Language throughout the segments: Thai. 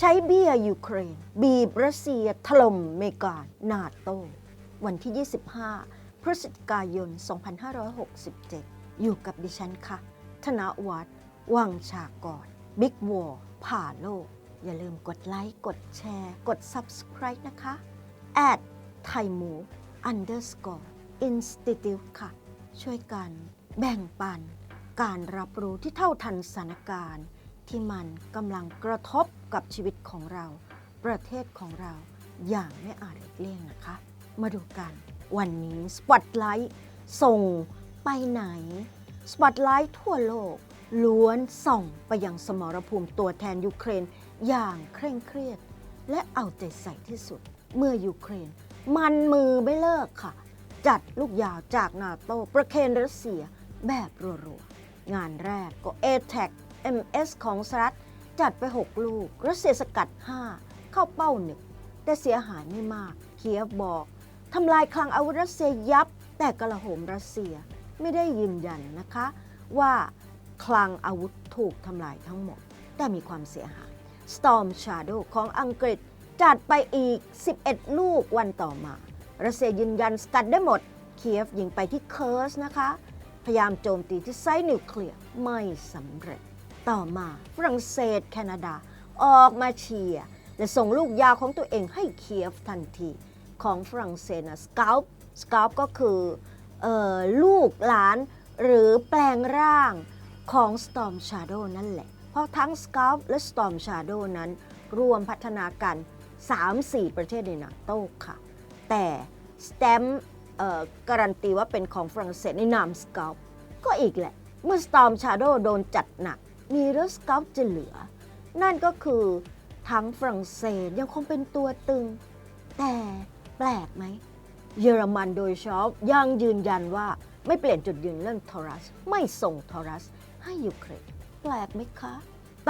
ใช้เบี้ยยูเครน บีบรัสเซียถล่มเมกานาโต วันที่ 25 พฤศจิกายน 2567 อยู่กับดิฉันค่ะ ธนวัฒน์วังชากรบิ๊กวอร์ผ่าโลก อย่าลืมกดไลค์ กดแชร์ กด Subscribe นะคะ at thai move underscore institute ค่ะ ช่วยกันแบ่งปัน การรับรู้ที่เท่าทันสถานการณ์ ที่มันกำลังกระทบกับชีวิตของเรา ประเทศของเราอย่างไม่อาจหลีกเลี่ยงนะคะ มาดูกัน วันนี้สปอตไลท์ส่งไปไหนสปอตไลท์ทั่วโลก ล้วนส่องไปยังสมรภูมิตัวแทนยูเครนอย่างเคร่งเครียด และเอาใจใส่ที่สุด เมื่อยูเครน มันมือไม่เลิกค่ะ จัดลูกยาวจากนาโตประเคนรัสเซียแบบรัวๆ งานแรกก็ a t a c MS ของสหรัฐจัดไป 6 ลูก รัสเซียสกัด 5 เข้าเป้าหนึ่งแต่เสียหายไม่มาก เคียฟบอกทำลายคลังอาวุธรัสเซียยับ แต่กระโหมรัสเซียไม่ได้ยืนยันนะคะ ว่าคลังอาวุธถูกทำลายทั้งหมด แต่มีความเสียหาย Storm Shadow ของอังกฤษจัดไปอีก 11 ลูกวันต่อมา รัสเซียยืนยันสกัดได้หมด เคียฟยิงไปที่เคิร์สนะคะ พยายามโจมตีที่ไซต์นิวเคลียร์ไม่สำเร็จ ต่อมาฝรั่งเศสแคนาดา ออกมาเชียร์และส่งลูกยาวของตัวเองให้เคียฟทันที ของฝรั่งเศสนะสกา p สกา p ก็คือออลูกหลานหรือแปลงร่างของ Storm Shadow นั่นแหละ เพราะทั้ง s c a l p และ Storm Shadow นั้น รวมพัฒนากัน 3-4 ประเทศในนาโต้ค่ะ แต่ Stem เอ่อการันตีว่าเป็นของฝรั่งเศสในนาม s c a l p ก็อีกแหละ เมื่อ Storm Shadow โดนจัดหนัก มีเรือ s c a l p จะเหลือ นั่นก็คือทั้งฝรั่งเศสยังคงเป็นตัวตึง แต่แปลกไหม เยอรมันโดยชอบยังยืนยันว่าไม่เปลี่ยนจุดยืนเรื่องทอรัส ไม่ส่งทอรัสให้ยูเครนแปลกไหมคะ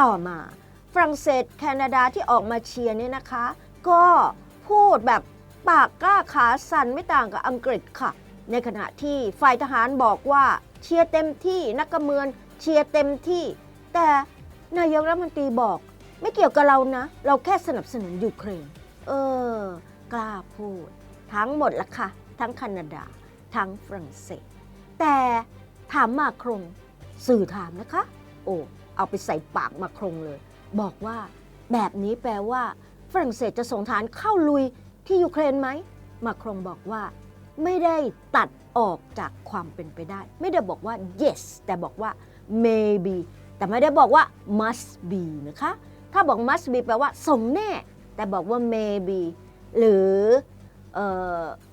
ต่อมาฝรั่งเศสแคนาดาที่ออกมาเชียร์เนี่ยนะคะ ก็พูดแบบปากกล้าขาสั่นไม่ต่างกับอังกฤษค่ะ ในขณะที่ฝ่ายทหารบอกว่าเชียร์เต็มที่นักการเมืองเชียร์เต็มที่ แต่นายกรัฐมนตรีบอก ไม่เกี่ยวกับเรานะ เราแค่สนับสนุนยูเครน เออ กล้าพูด ทั้งหมดละค่ะ ทั้งแคนาดา ทั้งฝรั่งเศส แต่ถามมาครงสื่อถามนะคะ โอ้ เอาไปใส่ปากมาครงเลย บอกว่าแบบนี้แปลว่า ฝรั่งเศสจะส่งฐานเข้าลุยที่ยูเครนไหม มาครงบอกว่า ไม่ได้ตัดออกจากความเป็นไปได้ ไม่ได้บอกว่า yes แต่บอกว่า maybe แต่ไม่ได้บอกว่า must be นะคะ ถ้าบอก must be แปลว่าส่งแน่ แต่บอกว่า maybe หรือ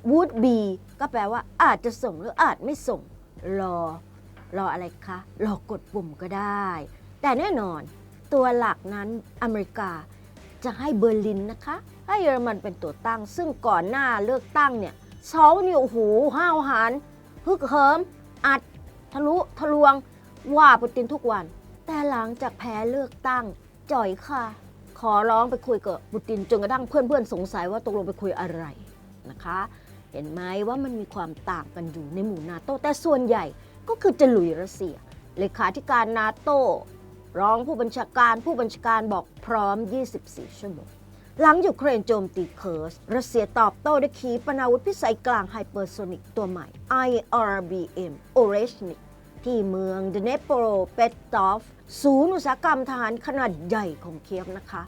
would be ก็แปลว่าอาจจะส่งหรืออาจไม่ส่ง รอ รออะไรคะ รอกดปุ่มก็ได้ แต่แน่นอนตัวหลักนั้นอเมริกาจะให้เบอร์ลินนะคะ ให้เยอรมันเป็นตัวตั้ง ซึ่งก่อนหน้าเลือกตั้งเนี่ยเขาเนี่ยโอ้โหห้าวหาญฮึกเหิม อัด ทะลุทะลวงว่าปูตินทุกวัน แต่หลังจากแพ้เลือกตั้งจ่อยค่ะ ขอร้องไปคุยกับปูตินจนกระทั่งเพื่อนๆ สงสัยว่าตกลงไปคุยอะไรนะคะ เห็นไหมว่ามันมีความต่างกันอยู่ในหมู่นาโตแต่ส่วนใหญ่ก็คือจะลุยรัสเซียเลขาธิการนาโตรองผู้บัญชาการผู้บัญชาการบอกพร้อม 24 ชั่วโมง หลังยูเครนโจมตีเคิร์สรัสเซียตอบโต้ด้วยขีปนาวุธพิสัยกลางไฮเปอร์โซนิกตัวใหม่ IRBM o r e s h n i k ที่เมืองเดเนโปโรเปตตอฟศูนย์อุตสาหกรรมทหารขนาดใหญ่ของเคียฟนะคะ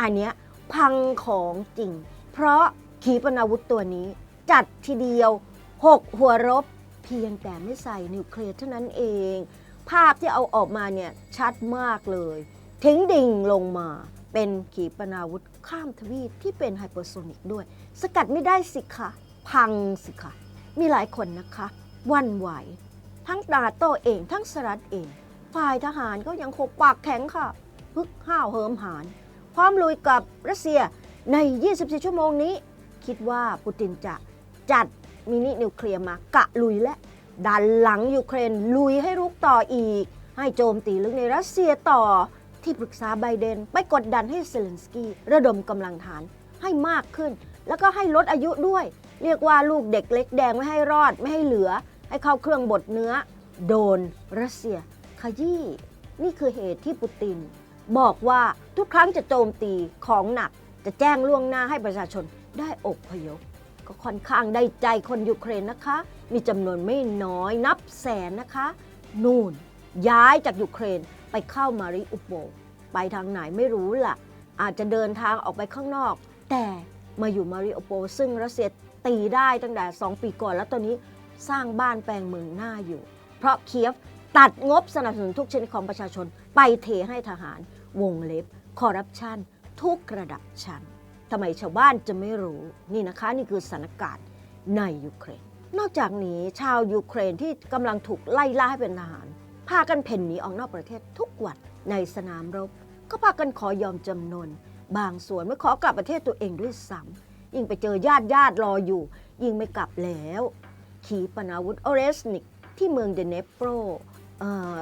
อันเนี้ยพังของจริง เพราะขีปนาวุธตัวนี้ จัดทีเดียว 6 หัวรบ เพียงแต่ไม่ใส่นิวเคลียร์เท่านั้นเอง ภาพที่เอาออกมาเนี่ยชัดมากเลย ทิ้งดิ่งลงมาเป็นขีปนาวุธข้ามทวีปที่เป็นไฮเปอร์โซนิกด้วย สกัดไม่ได้สิคะ พังสิคะ มีหลายคนนะคะ วันไหว ทั้งนาโตเองทั้งสรัฐเอง ฝ่ายทหารก็ยังคงปากแข็งค่ะพึกห้าวเหิมหาน พร้อมลุยกับรัสเซียใน 24 ชั่วโมงนี้ คิดว่าปูตินจะจัดมินินิวเคลียร์มากะลุยและ ดันหลังยูเครนลุยให้รุกต่ออีก ให้โจมตีลึกในรัสเซียต่อที่ปรึกษาไบเดน ไปกดดันให้เซเลนสกี้ระดมกำลังฐานให้มากขึ้น แล้วก็ให้ลดอายุด้วย เรียกว่าลูกเด็กเล็กแดงไม่ให้รอดไม่ให้เหลือ ให้เข้าเครื่องบดเนื้อ โดนรัสเซีย ขยี้ นี่คือเหตุที่ปูติน บอกว่าทุกครั้งจะโจมตีของหนักจะแจ้งล่วงหน้าให้ประชาชนได้อบพยพ ก็ค่อนข้างได้ใจคนยูเครนนะคะ มีจำนวนไม่น้อยนับแสนนะคะ นู่น ย้ายจากยูเครนไปเข้ามาริอุโป ไปทางไหนไม่รู้ล่ะ อาจจะเดินทางออกไปข้างนอก แต่มาอยู่มาริอุโป ซึ่งรัสเซียตีได้ตั้งแต่ 2 ปีก่อนแล้วตอนนี้ สร้างบ้านแปลงเมืองหน้าอยู่ เพราะเคียฟตัดงบสนับสนุนทุกชนิดของประชาชน ไปเทให้ทหาร วงเล็บ คอร์รัปชัน ทุกระดับชั้นทำไมชาวบ้านจะไม่รู้นี่นะคะนี่คือสถานการณ์ในยูเครน นอกจากนี้ชาวยูเครนที่กำลังถูกไล่ล่าให้เป็นทหาร พากันเพ่นหนีออกนอกประเทศทุกวันในสนามรบ ก็พากันขอยอมจำนน บางส่วนไม่ขอกลับประเทศตัวเองด้วยซ้ำยิ่งไปเจอญาติญาติรออยู่ ยิ่งไม่กลับแล้ว ขีปนาวุธออเรสนิกที่เมืองเดเนโปร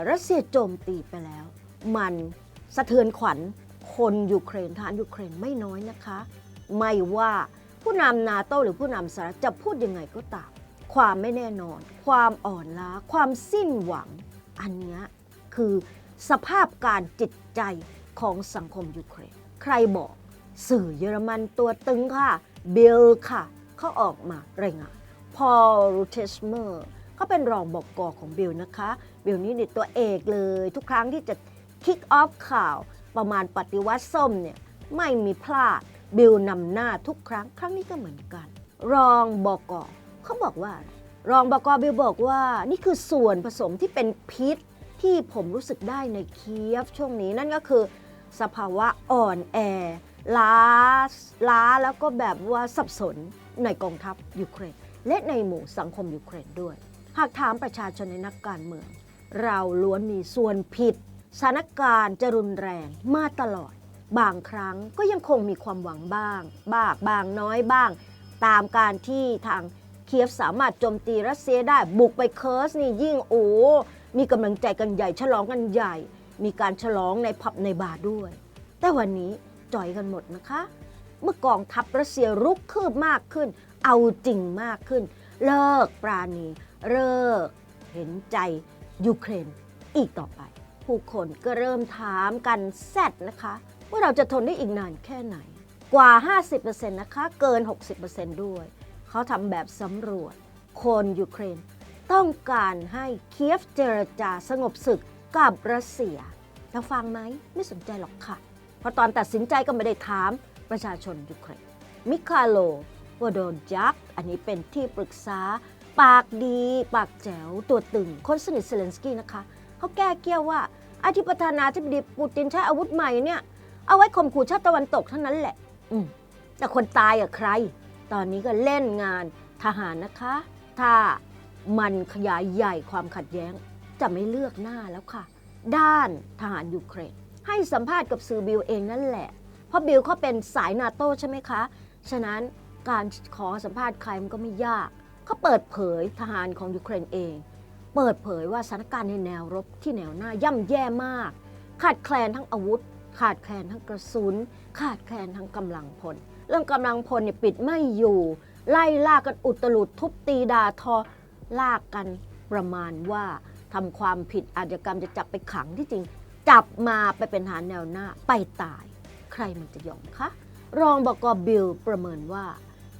รัสเซียโจมตีไปแล้ว มันสะเทือนขวัญคนยูเครนทหารยูเครนไม่น้อยนะคะ ไม่ว่าผู้นำนาโตหรือผู้นำสหรัฐจะพูดยังไงก็ตาม ความไม่แน่นอน ความอ่อนล้า ความสิ้นหวัง อันนี้คือสภาพการจิตใจของสังคมยูเครน ใครบอก สื่อเยอรมันตัวตึงค่ะ เบลค่ะ เขาออกมารายงาน พอลรูเทสเมอร์เขาเป็นรองบอกกอของบิลนะคะ บิลนี่นี่ตัวเอกเลย ทุกครั้งที่จะคิกออฟข่าวประมาณปฏิวัติส้มเนี่ยไม่มีพลาด บิลนำหน้าทุกครั้ง ครั้งนี้ก็เหมือนกัน รองบอกกอเขาบอกว่า รองบอกกอบิลบอกว่านี่คือส่วนผสมที่เป็นพิษที่ผมรู้สึกได้ในเคียฟช่วงนี้นั่นก็คือ สภาวะอ่อนแอ ล้าล้าแล้วก็แบบว่าสับสนในกองทัพยูเครน และในหมู่สังคมยูเครนด้วย หากถามประชาชนในนักการเมือง เราล้วนมีส่วนผิดสถานการณ์จะรุนแรงมาตลอด บางครั้งก็ยังคงมีความหวังบ้าง บ้างบางน้อยบ้าง ตามการที่ทางเคียฟสามารถโจมตีรัสเซียได้บุกไปเคิร์สนี่ยิ่งโอ้มีกำลังใจกันใหญ่ฉลองกันใหญ่ มีการฉลองในผับในบาร์ด้วย แต่วันนี้จ่อยกันหมดนะคะ เมื่อกองทัพรัสเซียรุกคืบมากขึ้น เอาจริงมากขึ้น เลิกปราณีเลิกเห็นใจยูเครนอีกต่อไป ผู้คนก็เริ่มถามกันแซดนะคะ ว่าเราจะทนได้อีกนานแค่ไหน กว่า 50%นะคะ เกิน 60%ด้วย เขาทำแบบสำรวจ คนยูเครน ต้องการให้เคียฟเจรจาสงบศึกกับรัสเซียเราฟังไหมไม่สนใจหรอกค่ะ เพราะตอนตัดสินใจก็ไม่ได้ถามประชาชนยูเครนมิคาโล ว่าโดนจักอันนี้เป็นที่ปรึกษา ปากดี ปากแจ๋ว ตัวตึง คนสนิทเซเลนสกี้นะคะ เขาแก้เกี้ยวว่าอธิปทานาธิบดีปูตินใช้อาวุธใหม่เนี่ย เอาไว้ข่มขู่ชาติตะวันตกเท่านั้นแหละ อืมแต่คนตายอะใคร ตอนนี้ก็เล่นงานทหารนะคะ ถ้ามันขยายใหญ่ความขัดแย้ง จะไม่เลือกหน้าแล้วค่ะ ด้านทหารยูเครน ให้สัมภาษณ์กับสื่อบิลเองนั่นแหละ เพราะบิลเขาเป็นสายนาโต้ใช่ไหมคะ ฉะนั้น การขอสัมภาษณ์ใครมันก็ไม่ยาก เขาเปิดเผยทหารของยูเครนเอง เปิดเผยว่าสถานการณ์ในแนวรบที่แนวหน้าย่ำแย่มาก ขาดแคลนทั้งอาวุธ ขาดแคลนทั้งกระสุน ขาดแคลนทั้งกำลังพล เรื่องกำลังพลเนี่ยปิดไม่อยู่ ไล่ล่ากันอุตลุดทุบตีดาทอลากกันประมาณว่าทำความผิดอาชญากรรมจะจับไปขังที่จริง จับมาไปเป็นฐานแนวหน้าไปตาย ใครมันจะยอมคะรองบกบิลประเมินว่า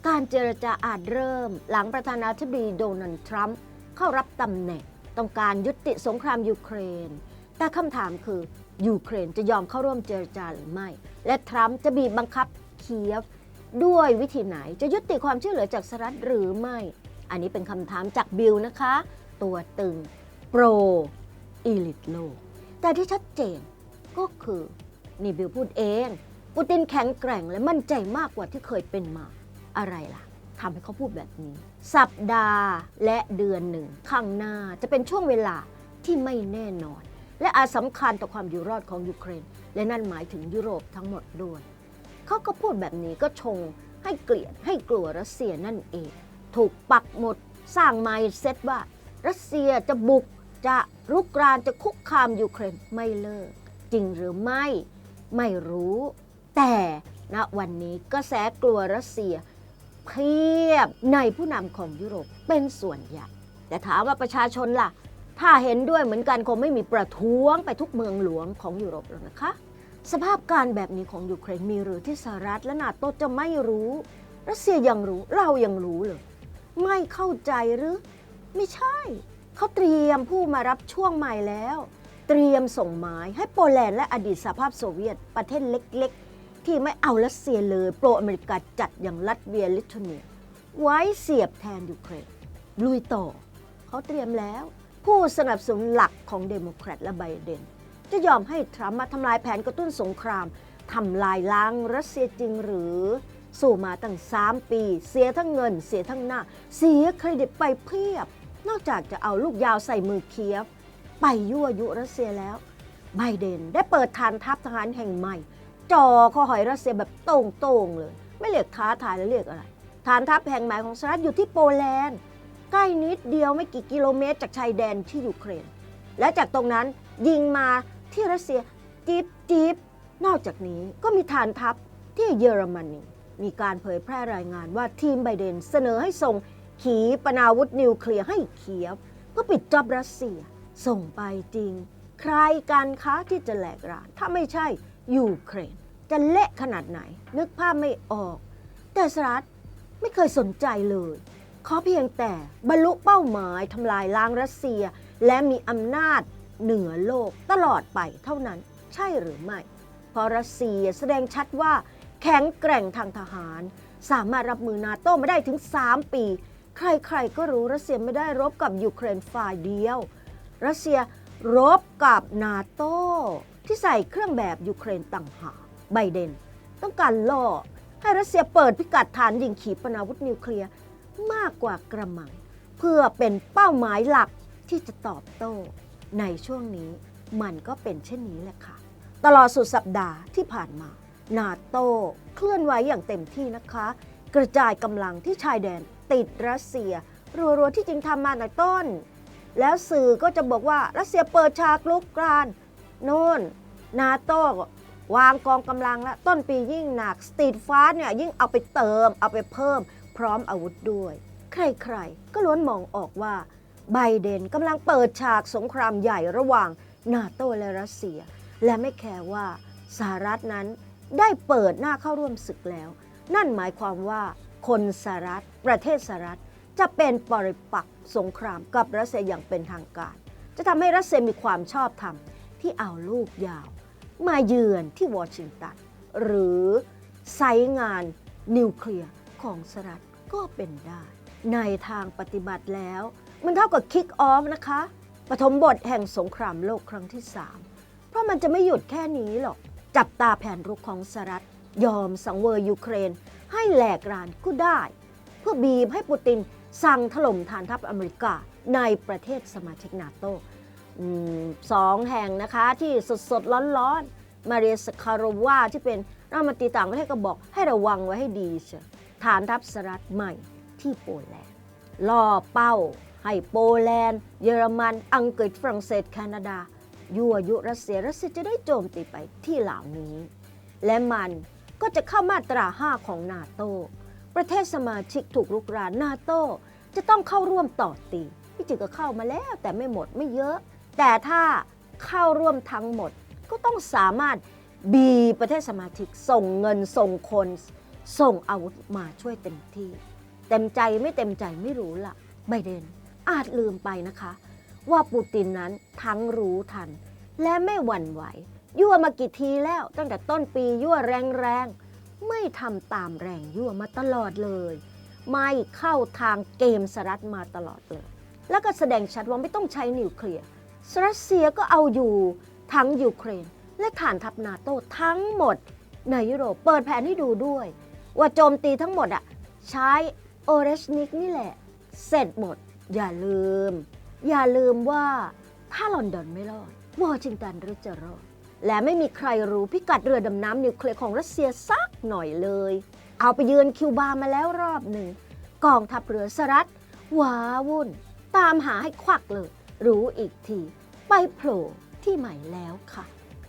การเจรจาอาจเริ่ม หลังประธานาธิบดีโดนัลด์ทรัมป์เข้ารับตำแหน่ง ต้องการยุติสงครามยูเครน แต่คำถามคือยูเครนจะยอมเข้าร่วมเจรจาหรือไม่ และทรัมป์จะบีบบังคับเคียฟ ด้วยวิธีไหนจะยุติความช่วยเหลือจากสหรัฐหรือไม่ อันนี้เป็นคำถามจากบิลนะคะ ตัวตึงโปรอีลิตโลก แต่ที่ชัดเจนก็คือนี่บิลพูดเอง ปูตินแข็งแกร่งและมั่นใจมากกว่าที่เคยเป็นมา อะไรล่ะทำให้เขาพูดแบบนี้ สัปดาห์และเดือนหนึ่ง ข้างหน้าจะเป็นช่วงเวลาที่ไม่แน่นอน และอาจสำคัญต่อความอยู่รอดของยูเครน และนั่นหมายถึงยุโรปทั้งหมดด้วย เขาก็พูดแบบนี้ก็ชงให้เกลียดให้กลัวรัสเซียนั่นเอง ถูกปักหมดสร้างไมล์เซตว่ารัสเซียจะบุกจะรุกรานจะคุกคามยูเครนไม่เลิก จริงหรือไม่ไม่รู้ แต่ณวันนี้กระแสกลัวรัสเซีย เพียบในผู้นำของยุโรปเป็นส่วนใหญ่ แต่ถามว่าประชาชนล่ะ ถ้าเห็นด้วยเหมือนกันคงไม่มีประท้วงไปทุกเมืองหลวงของยุโรปแล้วนะคะ สภาพการแบบนี้ของยูเครนมีหรือที่สหรัฐและนาโตจะไม่รู้รัสเซียยังรู้เรายังรู้เลย ไม่เข้าใจหรือ ไม่ใช่ เขาเตรียมผู้มารับช่วงใหม่แล้ว เตรียมส่งหมายให้โปแลนด์และอดีตสหภาพโซเวียตประเทศเล็ก ที่ไม่เอารัสเซียเลยโปรอเมริกาจัดอย่างลัตเวียลิทัวเนีย ไว้เสียบแทนยูเครนลุยต่อเขาเตรียมแล้ว ผู้สนับสนุนหลักของเดโมแครตและไบเดน จะยอมให้ทรัมป์มาทำลายแผนกระตุ้นสงครามทำลายล้างรัสเซียจริงหรือ สู่มาตั้ง 3 ปี เสียทั้งเงิน เสียทั้งหน้า เสียเครดิตไปเพียบ นอกจากจะเอาลูกยาวใส่มือเคียฟ ไปยั่วยุรัสเซียแล้วไบเดนได้เปิดฐานทัพทหารแห่งใหม่ จ่อคอหอยรัสเซียแบบโต่งๆเลย ไม่เรียกท้าทายแล้วเรียกอะไร ฐานทัพแห่งใหม่ของสหรัฐอยู่ที่โปแลนด์ใกล้นิดเดียวไม่กี่กิโลเมตรจากชายแดนที่ยูเครน และจากตรงนั้นยิงมาที่รัสเซียจีบจีบนอกจากนี้ก็มีฐานทัพที่เยอรมนีมีการเผยแพร่รายงานว่าทีมไบเดนเสนอให้ส่งขีปนาวุธนิวเคลียร์ให้เคียฟเพื่อปิดจอบรัสเซียส่งไปจริง ใครการค้าที่จะแหลกรานถ้าไม่ใช่ยูเครน จะเละขนาดไหน นึกภาพไม่ออก แต่สหรัฐไม่เคยสนใจเลยขอเพียงแต่บรรลุเป้าหมายทำลายล้างรัสเซีย และมีอำนาจเหนือโลกตลอดไปเท่านั้นใช่หรือไม่ เพราะรัสเซียแสดงชัดว่าแข็งแกร่งทางทหาร สามารถรับมือนาโต้ไมาได้ถึง 3 ปี ใครๆก็รู้รัสเซียไม่ได้รบกับยูเครนฝ่ายเดียว รัสเซียรบกับนาโต้ที่ใส่เครื่องแบบยูเครนต่างหาก ไบเดน ต้องการล่อให้รัสเซียเปิดพิกัดฐานยิงขีปนาวุธนิวเคลียร์มากกว่ากระมัง เพื่อเป็นเป้าหมายหลักที่จะตอบโต้ ในช่วงนี้มันก็เป็นเช่นนี้แหละค่ะ ตลอดสุดสัปดาห์ที่ผ่านมา นาโต้เคลื่อนไหวอย่างเต็มที่นะคะ กระจายกำลังที่ชายแดนติดรัสเซีย รัวๆที่จริงทำมาในต้น แล้วสื่อก็จะบอกว่ารัสเซียเปิดฉากลุกกรานโน่น นาโต้ วางกองกำลังแล้วต้นปียิ่งหนัก สตรีทฟ้าเนี่ยยิ่งเอาไปเติม เอาไปเพิ่ม พร้อมอาวุธด้วย ใครๆ ก็ล้วนมองออกว่า ไบเดนกำลังเปิดฉากสงครามใหญ่ระหว่างนาโตและรัสเซีย และไม่แคร์ว่าสหรัฐนั้นได้เปิดหน้าเข้าร่วมศึกแล้ว นั่นหมายความว่าคนสหรัฐ ประเทศสหรัฐจะเป็นปริปักษ์สงครามกับรัสเซียอย่างเป็นทางการ จะทำให้รัสเซียมีความชอบธรรมที่เอาลูกยาว มาเยือนที่วอชิงตันหรือไซงานนิวเคลียร์ของสหรัฐก็เป็นได้ ในทางปฏิบัติแล้ว มันเท่ากับคิกออฟนะคะปฐมบทแห่งสงครามโลกครั้งที่ 3 เพราะมันจะไม่หยุดแค่นี้หรอก จับตาแผนรุกของสหรัฐ ยอมสังเวยยูเครน ให้แหลกรานก็ได้ เพื่อบีบให้ปูตินสั่งถล่มฐานทัพอเมริกาในประเทศสมาชิกนาโต อสองแห่งนะคะที่สดสดๆ ร้อนๆ มาเรียสคารวาที่เป็นรัฐมนตรีต่างประเทศก็บอกให้ระวังไว้ให้ดีเชียวฐานทัพสหรัฐใหม่ที่โปแลนด์ล่อเป้า ให้โปแลนด์ เยอรมันอังกฤษฝรั่งเศสแคนาดา ยั่วยุรัสเซียรัสเซียจะได้โจมตีไปที่เหล่านี้ และมันก็จะเข้ามาตรา5ของนาโตประเทศสมาชิกถูกลุกรานนาโตจะต้องเข้าร่วมต่อตีที่จริงก็เข้ามาแล้วแต่ไม่หมดไม่เยอะ แต่ถ้าเข้าร่วมทั้งหมดก็ต้องสามารถบีประเทศสมาชิกส่งเงินส่งคน ส่งอาวุธมาช่วยเต็มที่ เต็มใจไม่เต็มใจไม่รู้ละไบเดนอาจลืมไปนะคะ ว่าปูตินนั้นทั้งรู้ทัน และไม่หวั่นไหว ยั่วมากี่ทีแล้วตั้งแต่ต้นปียั่วแรงๆ ไม่ทำตามแรงยั่วมาตลอดเลย ไม่เข้าทางเกมสหรัฐมาตลอดเลย แล้วก็แสดงชัดว่าไม่ต้องใช้นิวเคลียร์ รัสเซียก็เอาอยู่ทั้งยูเครน และฐานทัพนาโต้ทั้งหมดในยุโรปเปิดแผนให้ดูด้วย ว่าโจมตีทั้งหมดอะใช้โอเรชนิกนี่แหละ เสร็จหมด อย่าลืม อย่าลืมว่าถ้าลอนดอนไม่รอดวอชิงตันหรือจะรอดและไม่มีใครรู้พิกัดเรือดำน้ำนิวเคลียร์ของรัสเซียสักหน่อยเลย เอาไปเยือนคิวบามาแล้วรอบหนึ่งกองทัพเรือสหรัฐว้าวุ่น ตามหาให้ควักเลย รู้อีกที ไปโผล่ที่ใหม่แล้วค่ะ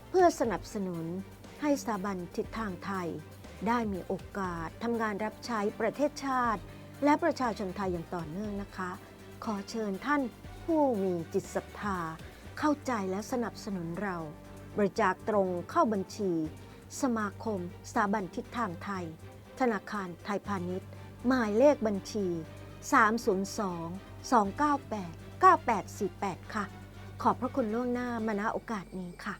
เพื่อสนับสนุนให้สถาบันทิศทางไทย ได้มีโอกาสทำงานรับใช้ประเทศชาติ และประชาชนไทยอย่างต่อเนื่องนะคะ ขอเชิญท่านผู้มีจิตศรัทธา เข้าใจและสนับสนุนเรา บริจาคตรงเข้าบัญชี สมาคมสถาบันทิศทางไทย ธนาคารไทยพาณิชย์ หมายเลขบัญชี 302 298 9848 ค่ะ ขอบพระคุณล่วงหน้ามาณโอกาสนี้ค่ะ